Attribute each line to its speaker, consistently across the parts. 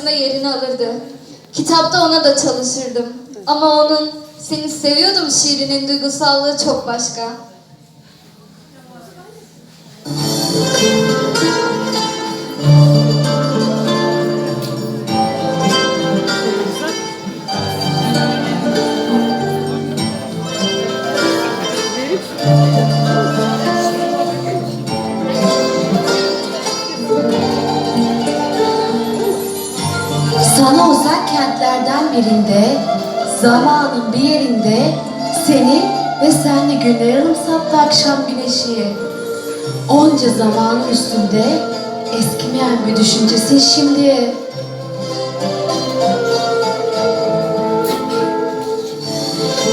Speaker 1: arasında yerini alırdı. Kitapta ona da çalışırdım. Ama onun seni seviyordum şiirinin duygusallığı çok başka.
Speaker 2: Sana kentlerden birinde, zamanın bir yerinde seni ve senle günler anımsattı akşam güneşi. Onca zamanın üstünde eskimeyen bir düşüncesin şimdi.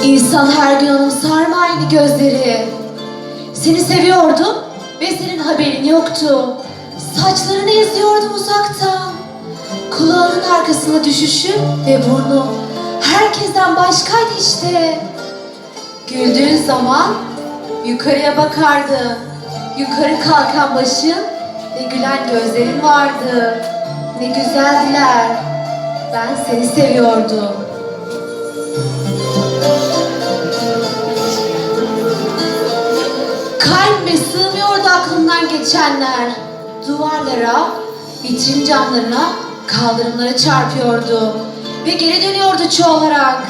Speaker 2: İnsan her gün anımsar mı aynı gözleri? Seni seviyordum ve senin haberin yoktu. Saçlarını izliyordum uzaktan. Kulağının arkasına düşüşü ve burnu herkesten başkaydı işte. Güldüğün zaman yukarıya bakardı. Yukarı kalkan başın ve gülen gözlerin vardı. Ne güzeldiler. Ben seni seviyordum. Kalbime sığmıyordu aklımdan geçenler. Duvarlara, vitrin camlarına, kaldırımlara çarpıyordu. Ve geri dönüyordu çoğalarak.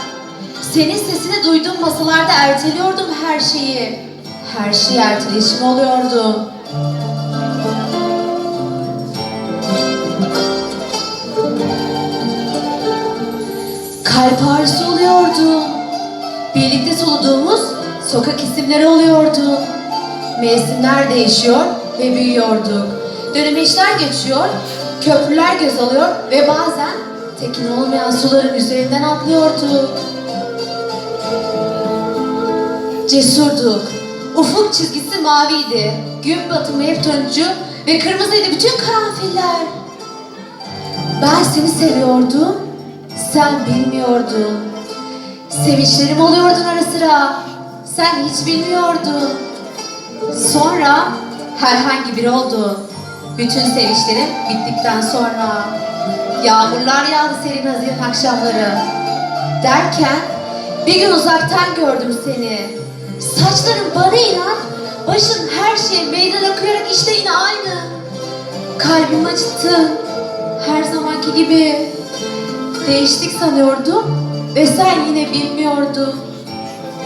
Speaker 2: Senin sesini duyduğum masalarda erteliyordum her şeyi. Her şey ertelişim oluyordu. Kalp ağrısı oluyordu. Birlikte soluduğumuz sokak isimleri oluyordu. Mevsimler değişiyor ve büyüyorduk. Dönemeçler geçiyor, köprüler göz alıyor ve bazen tekin olmayan suların üzerinden atlıyorduk. Cesurduk. Ufuk çizgisi maviydi. Gün batımı hep turuncu ve kırmızıydı bütün karanfiller. Ben seni seviyordum, sen bilmiyordun. Sevinçlerim oluyordun ara sıra, sen hiç bilmiyordun. Sonra herhangi biri oldu. Bütün sevinçlerim bittikten sonra. Yağmurlar yağdı serin haziran akşamları. Derken bir gün uzaktan gördüm seni. Saçların bana inan, başın her şey meydan okuyarak işte yine aynı. Kalbim acıttı. Her zamanki gibi. Değiştik sanıyordum ve sen yine bilmiyordun.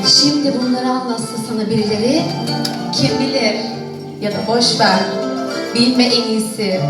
Speaker 2: Şimdi bunları anlatsa sana birileri kim bilir ya da boş ver. Bilme en iyisi.